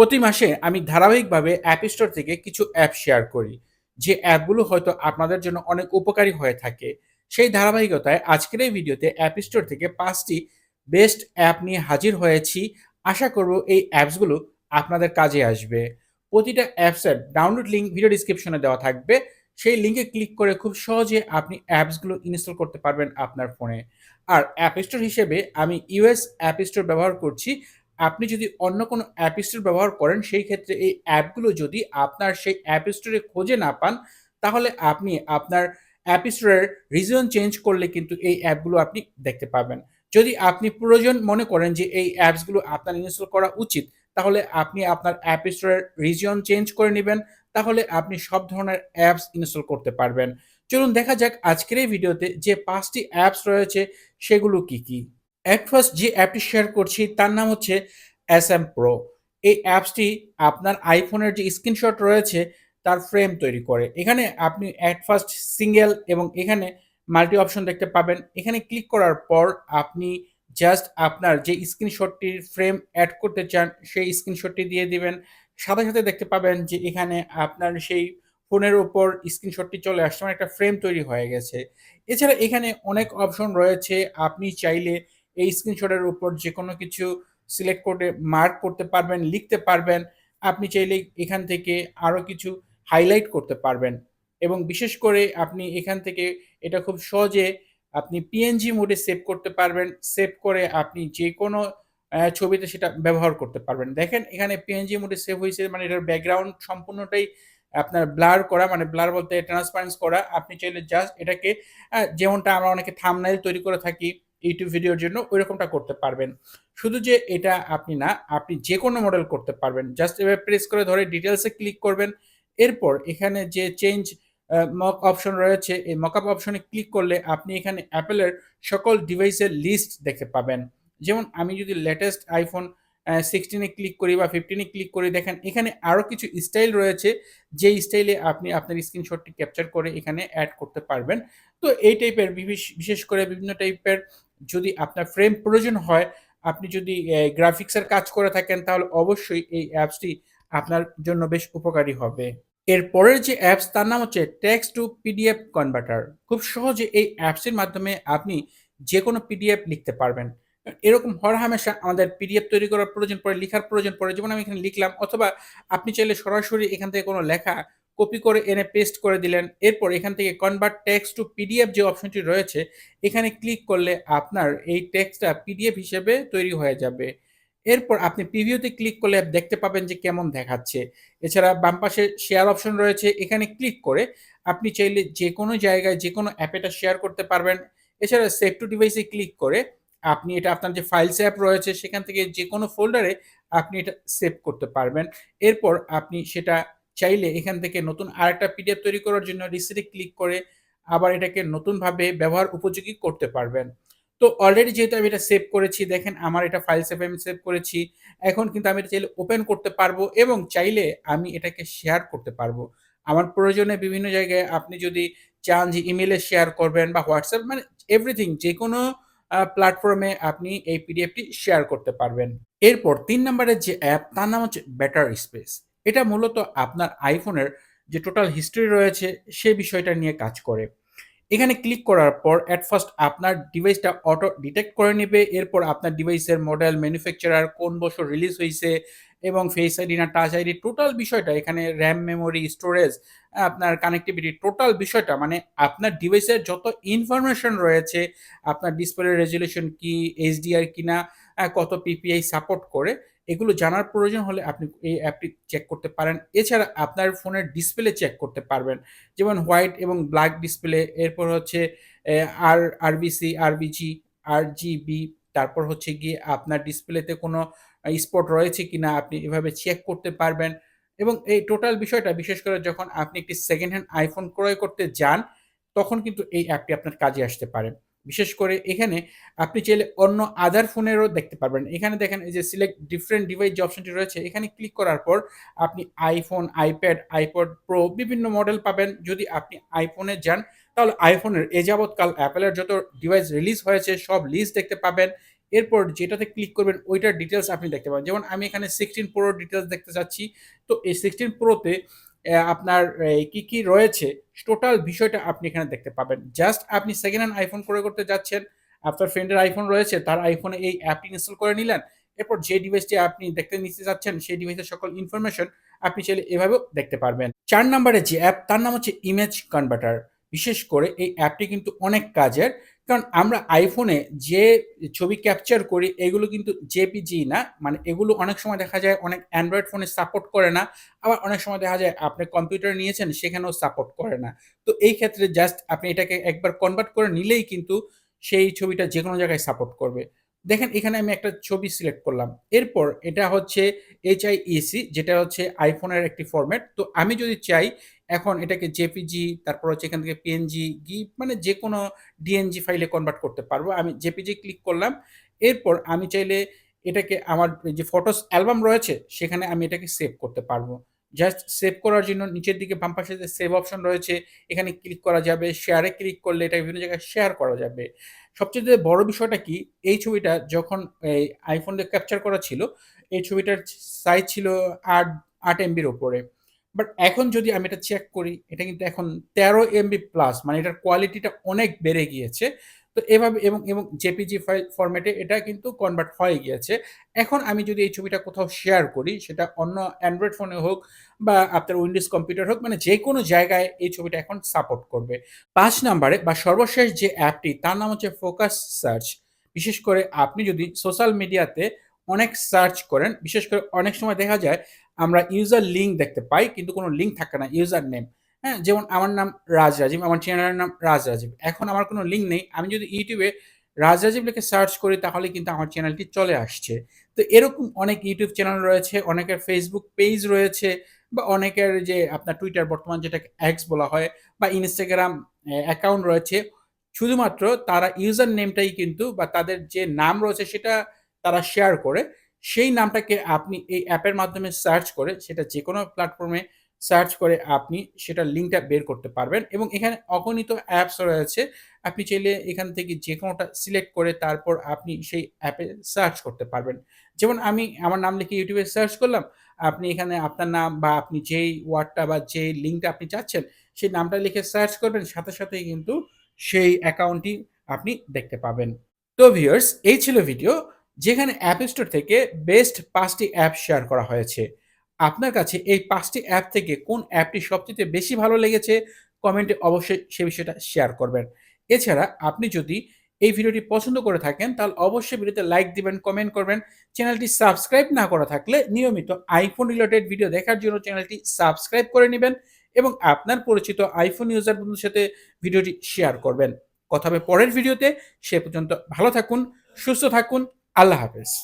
প্রতি মাসে আমি ধারাবাহিকভাবে অ্যাপ স্টোর থেকে কিছু অ্যাপ শেয়ার করি। যে অ্যাপগুলো হয়তো আপনাদের জন্য অনেক উপকারী হয়ে থাকে। সেই ধারাবাহিকতায় আজকের এই ভিডিওতে অ্যাপ স্টোর থেকে পাঁচটি বেস্ট অ্যাপ নিয়ে হাজির হয়েছি। আশা করব এই অ্যাপসগুলো আপনাদের কাজে আসবে। প্রতিটা অ্যাপসের ডাউনলোড লিঙ্ক ভিডিও ডেসক্রিপশনে দেওয়া থাকবে। সেই লিঙ্কে ক্লিক করে খুব সহজে আপনি অ্যাপসগুলো ইনস্টল করতে পারবেন আপনার ফোনে। আর অ্যাপ স্টোর হিসেবে আমি ইউএস অ্যাপ স্টোর ব্যবহার করছি। আপনি যদি অন্য কোনো অ্যাপ স্টোর ব্যবহার করেন, সেই ক্ষেত্রে এই অ্যাপগুলো যদি আপনার সেই অ্যাপ স্টোরে খুঁজে না পান, তাহলে আপনি আপনার অ্যাপ স্টোরের রিজিয়ন চেঞ্জ করলে কিন্তু এই অ্যাপগুলো আপনি দেখতে পাবেন। যদি আপনি প্রয়োজন মনে করেন যে এই অ্যাপসগুলো আপনার ইনস্টল করা উচিত, তাহলে আপনি আপনার অ্যাপ স্টোরের রিজিয়ন চেঞ্জ করে নেবেন তাহলে আপনি সব ধরনের অ্যাপস ইনস্টল করতে পারবেন। চলুন দেখা যাক আজকের এই ভিডিওতে যে পাঁচটি অ্যাপস রয়েছে সেগুলো কি, কি? ফার্স্ট যে অ্যাপটি শেয়ার করছি তার নাম হচ্ছে এসএম প্রো। এই অ্যাপসটি আপনার iPhone-এর যে স্ক্রিনশট রয়েছে তার ফ্রেম তৈরি করে। এখানে আপনি এট ফার্স্ট সিঙ্গেল এবং এখানে মাল্টি অপশন দেখতে পাবেন। এখানে ক্লিক করার পর আপনি জাস্ট আপনার যে স্ক্রিনশটটির ফ্রেম এড করতে চান সেই স্ক্রিনশটটি দিয়ে দিবেন। সাথে, সাথে দেখতে পাবেন যে এখানে আপনার সেই ফোনের উপর স্ক্রিনশটটি চলে আসছে মানে একটা ফ্রেম তৈরি হয়ে গেছে। এছাড়া এখানে অনেক অপশন রয়েছে। আপনি চাইলে এই স্ক্রিনশটের উপর যেকোনো কিছু সিলেক্ট করে মার্ক করতে পারবেন, লিখতে পারবেন। আপনি চাইলে এখান থেকে আরও কিছু হাইলাইট করতে পারবেন এবং বিশেষ করে আপনি এখান থেকে এটা খুব সহজে আপনি পিএনজি মোডে সেভ করতে পারবেন। সেভ করে আপনি যে কোনো ছবিতে সেটা ব্যবহার করতে পারবেন। দেখেন এখানে পিএনজি মোডে সেভ হয়েছে মানে এটার ব্যাকগ্রাউন্ড সম্পূর্ণটাই আপনার ব্লার করা মানে ব্লার বলতে ট্রান্সপারেন্স করা। আপনি চাইলে জাস্ট এটাকে যেমনটা আমরা অনেকে থাম্বনেইল তৈরি করে থাকি YouTube ভিডিওর জন্য ঐরকমটা করতে পারবেন। শুধু যে এটা আপনি না, আপনি যে কোনো মডেল করতে পারবেন। জাস্ট এভাবে প্রেস করে ধরে ডিটেলসে ক্লিক করবেন। এরপর এখানে যে চেঞ্জ মক অপশন রয়েছে, এই মকআপ অপশনে ক্লিক করলে আপনি এখানে Apple-এর সকল ডিভাইসের লিস্ট দেখতে পাবেন। যেমন আমি যদি লেটেস্ট আইফোন সিক্সটিনে ক্লিক করি বা ফিফটিনে ক্লিক করি দেখেন এখানে আরও কিছু স্টাইল রয়েছে। যেই স্টাইলে আপনি আপনার স্ক্রিনশটটি ক্যাপচার করে এখানে অ্যাড করতে পারবেন। তো এই টাইপের বিশেষ করে বিভিন্ন টাইপের যদি আপনার ফ্রেম প্রয়োজন হয়, আপনি যদি অ্যা গ্রাফিক্স এর কাজ করে থাকেন তাহলে অবশ্যই এই অ্যাপসটি আপনার জন্য বেশ উপকারী হবে। এর পরের যে অ্যাপস তার নাম হচ্ছে টেক্সট টু পিডিএফ কনভার্টার। খুব সহজে এই অ্যাপসের মাধ্যমে আপনি যে কোনো পিডিএফ লিখতে পারবেন। এরকম হর হামেশা আমাদের পিডিএফ তৈরি করার প্রয়োজন পড়ে, লিখার প্রয়োজন পড়ে। যেমন আমি এখানে লিখলাম অথবা আপনি চাইলে সরাসরি এখান থেকে কোনো লেখা কপি করে এনে পেস্ট করে দিলেন। এরপর এখান থেকে কনভার্ট টেক্সট টু পিডিএফ যে অপশনটি রয়েছে, এখানে ক্লিক করলে আপনার এই টেক্সটটা পিডিএফ হিসেবে তৈরি হয়ে যাবে। এরপর আপনি প্রিভিউতে ক্লিক করলে দেখতে পাবেন যে কেমন দেখাচ্ছে। এছাড়া বাম পাশে শেয়ার অপশন রয়েছে, এখানে ক্লিক করে আপনি চাইলে যে কোনো জায়গায় যেকোনো অ্যাপে এটা শেয়ার করতে পারবেন। এছাড়া সেভ টু ডিভাইসে ক্লিক করে আপনি এটা আপনার যে ফাইলস অ্যাপ রয়েছে সেখান থেকে যে কোনো ফোল্ডারে আপনি এটা সেভ করতে পারবেন। এরপর আপনি সেটা চাইলে এখান থেকে নতুন আরেকটা পিডিএফ তৈরি করার জন্য রিসেট ক্লিক করে আবার এটাকে নতুনভাবে ব্যবহার উপযোগী করতে পারবেন। তো অলরেডি যেহেতু আমি এটা সেভ করেছি, দেখেন আমার এটা ফাইল অ্যাপে আমি সেভ করেছি। এখন কিন্তু আমি এটা চাইলে ওপেন করতে পারব এবং চাইলে আমি এটাকে শেয়ার করতে পারব। আমার প্রয়োজনে বিভিন্ন জায়গায় আপনি যদি চান যে ইমেলে শেয়ার করবেন বা হোয়াটসঅ্যাপ মানে এভরিথিং যেকোনো, আ প্ল্যাটফর্মে আপনি এই পিডিএফটি শেয়ার করতে পারবেন। এরপর তিন নম্বরের যে অ্যাপ তার নাম হচ্ছে বেটার স্পেস। এটা মূলত আপনার iPhone-এর যে টোটাল হিস্ট্রি রয়েছে সে বিষয়টা নিয়ে কাজ করে। এখানে ক্লিক করার পর এট ফার্স্ট আপনার ডিভাইসটা অটো ডিটেক্ট করে নেবে এরপর আপনার ডিভাইসের মডেল, ম্যানুফ্যাকচারার, কোন বছর রিলিজ হয়েছে এবং ফেস আইডি না টাচ আইডি টোটাল বিষয়টা এখানে র্যাম মেমোরি, স্টোরেজ, আপনার কানেক্টিভিটি টোটাল বিষয়টা মানে আপনার ডিভাইসের যত ইনফরমেশন রয়েছে, আপনার ডিসপ্লে রেজোলিউশন কি, HDR কিনা, কত পিপিআই সাপোর্ট করে, এগুলো জানার প্রয়োজন হলে আপনি এই অ্যাপটি চেক করতে পারেন। এছাড়া আপনার ফোনের ডিসপ্লে চেক করতে পারবেন। যেমন হোয়াইট এবং ব্ল্যাক ডিসপ্লে, এরপর হচ্ছে আর আর RBC, আর জিবি তারপর হচ্ছে গিয়ে আপনার ডিসপ্লেতে কোনো স্পট রয়েছে কিনা আপনি এভাবে চেক করতে পারবেন এবং এই টোটাল বিষয়টা বিশেষ করে যখন আপনি একটি সেকেন্ড হ্যান্ড আইফোন ক্রয় করতে যান, তখন কিন্তু এই অ্যাপটি আপনার কাজে আসতে পারে। বিশেষ করে এখানে আপনি চাইলে অন্য আদার ফোনেরও দেখতে পারবেন। এখানে দেখেন এই যে সিলেক্ট ডিফারেন্ট ডিভাইস যে অপশনটি রয়েছে, এখানে ক্লিক করার পর আপনি আইফোন আইপ্যাড iPod প্রো বিভিন্ন মডেল পাবেন। যদি আপনি iPhone-এ যান তাহলে iPhone-এর এ যাবৎকাল Apple-এর যত ডিভাইস রিলিজ হয়েছে সব লিস্ট দেখতে পাবেন। এরপর যেটাতে ক্লিক করবেন ওইটার ডিটেলস আপনি দেখতে পাবেন। যেমন আমি এখানে 16 Pro ডিটেলস দেখতে চাচ্ছি। তো এই 16 Pro তে অ্যা আপনার কি, কি রয়েছে টোটাল বিষয়টা আপনি এখানে দেখতে পাবেন। জাস্ট আপনি সেকেন্ড হ্যান্ড আইফোন ক্রয় করতে যাচ্ছেন, আপনার ফ্রেন্ডের আইফোন রয়েছে, তার আইফোনে এই অ্যাপটি ইনস্টল করে নিলেন। এরপর যে ডিভাইসটি আপনি দেখতে নিতে যাচ্ছেন সেই ডিভাইসের সকল ইনফরমেশন আপনি চাইলে এভাবেও দেখতে পারবেন। চার নাম্বারের যে অ্যাপ তার নাম হচ্ছে ইমেজ কনভার্টার। বিশেষ করে এই অ্যাপটি কিন্তু অনেক কাজের। কারণ আমরা আইফোনে যে ছবি ক্যাপচার করি, এগুলো কিন্তু জেপিজি না। মানে এগুলো অনেক সময় দেখা যায় অনেক অ্যান্ড্রয়েড ফোনে সাপোর্ট করে না। আবার অনেক সময় দেখা যায় আপনি কম্পিউটার নিয়েছেন, সেখানেও সাপোর্ট করে না। তো এই ক্ষেত্রে জাস্ট আপনি এটাকে একবার কনভার্ট করে নিলেই কিন্তু সেই ছবিটা যে কোনো জায়গায় সাপোর্ট করবে। দেখেন, এখানে আমি একটা ছবি সিলেক্ট করলাম। এরপর এটা হচ্ছে HIEC যেটা হচ্ছে আইফোনের একটি ফরমেট। তো আমি যদি চাই এখন এটাকে জেপিজি তারপর হচ্ছে এখান থেকে পিএনজি GIF মানে যে কোনো ডিএনজি ফাইলে কনভার্ট করতে পারব। আমি জেপিজি ক্লিক করলাম। এরপর আমি চাইলে এটাকে আমার যে ফটোস অ্যালবাম রয়েছে সেখানে আমি এটাকে সেভ করতে পারব। জাস্ট সেভ করার জন্য নিচের দিকে বাম পাশে যে সেভ অপশন রয়েছে এখানে ক্লিক করা যাবে। শেয়ারে ক্লিক করলে এটা বিভিন্ন জায়গায় শেয়ার করা যাবে। সবচেয়ে বড় বিষয়টা কি এই ছবিটা যখন এই দিয়ে ক্যাপচার করা ছিল, এই ছবিটার সাইজ ছিল ৮ ৮ এমবির উপরে। বাট এখন যদি আমি এটা চেক করি এটা কিন্তু এখন ১৩ এমবি প্লাস মানে এটার কোয়ালিটিটা অনেক বেড়ে গিয়েছে। তো এভাবে এবং, এবং জেপিজি ফাইল ফরম্যাটে এটা কিন্তু কনভার্ট হয়ে গিয়েছে। এখন আমি যদি এই ছবিটা কোথাও শেয়ার করি সেটা অন্য Android ফোনে হোক বা আপনার Windows কম্পিউটার হোক মানে যে কোনো জায়গায় এই ছবিটা এখন সাপোর্ট করবে। পাঁচ নাম্বারে বা সর্বশেষ যে অ্যাপটি তার নাম হচ্ছে ফোকাস সার্চ। বিশেষ করে আপনি যদি সোশ্যাল মিডিয়াতে অনেক সার্চ করেন, বিশেষ করে অনেক সময় দেখা যায় আমরা ইউজার লিঙ্ক দেখতে পাই কিন্তু কোনো লিঙ্ক থাকে না ইউজার নেম। হ্যাঁ? যেমন আমার নাম রাজ রাজীব, আমার চ্যানেলের নাম রাজ রাজীব। এখন আমার কোনো লিঙ্ক নেই। আমি যদি ইউটিউবে রাজ রাজীব লিখে সার্চ করি তাহলে কিন্তু আমার চ্যানেলটি চলে আসছে। তো এরকম অনেক ইউটিউব চ্যানেল রয়েছে, অনেকের ফেসবুক পেজ রয়েছে বা অনেকের যে আপনার টুইটার বর্তমান যেটাকে অ্যাক্স বলা হয় বা ইনস্টাগ্রাম অ্যাকাউন্ট রয়েছে। শুধুমাত্র তারা ইউজার নেমটাই কিন্তু বা তাদের যে নাম রয়েছে সেটা তারা শেয়ার করে। সেই নামটাকে আপনি এই অ্যাপের মাধ্যমে সার্চ করে সেটা যে কোনো প্ল্যাটফর্মে সার্চ করে আপনি সেটার লিঙ্কটা বের করতে পারবেন এবং এখানে অগণিত অ্যাপস রয়েছে। আপনি চাইলে এখান থেকে যে কোনোটা সিলেক্ট করে তারপর আপনি সেই অ্যাপে সার্চ করতে পারবেন। যেমন আমি আমার নাম লিখে ইউটিউবে সার্চ করলাম। আপনি এখানে আপনার নাম বা আপনি যেই ওয়ার্ডটা বা যে লিঙ্কটা আপনি চাচ্ছেন সেই নামটা লিখে সার্চ করবেন সাথে, সাথেই কিন্তু সেই অ্যাকাউন্টটি আপনি দেখতে পাবেন। তো ভিউয়ার্স এই ছিল ভিডিও যেখানে অ্যাপ স্টোর থেকে বেস্ট পাঁচটি অ্যাপ শেয়ার করা হয়েছে। আপনার কাছে এই পাঁচটি অ্যাপ থেকে কোন অ্যাপটি সবচেয়ে বেশি ভালো লেগেছে কমেন্টে অবশ্যই সে বিষয়টা শেয়ার করবেন। এছাড়া আপনি যদি এই ভিডিওটি পছন্দ করে থাকেন তাহলে অবশ্যই ভিডিওতে লাইক দিবেন, কমেন্ট করবেন। চ্যানেলটি সাবস্ক্রাইব না করা থাকলে নিয়মিত আইফোন রিলেটেড ভিডিও দেখার জন্য চ্যানেলটি সাবস্ক্রাইব করে নেবেন এবং আপনার পরিচিত আইফোন ইউজার বন্ধুর সাথে ভিডিওটি শেয়ার করবেন। কথা হবে পরের ভিডিওতে। সে পর্যন্ত ভালো থাকুন, সুস্থ থাকুন। আল্লাহ হাফেজ।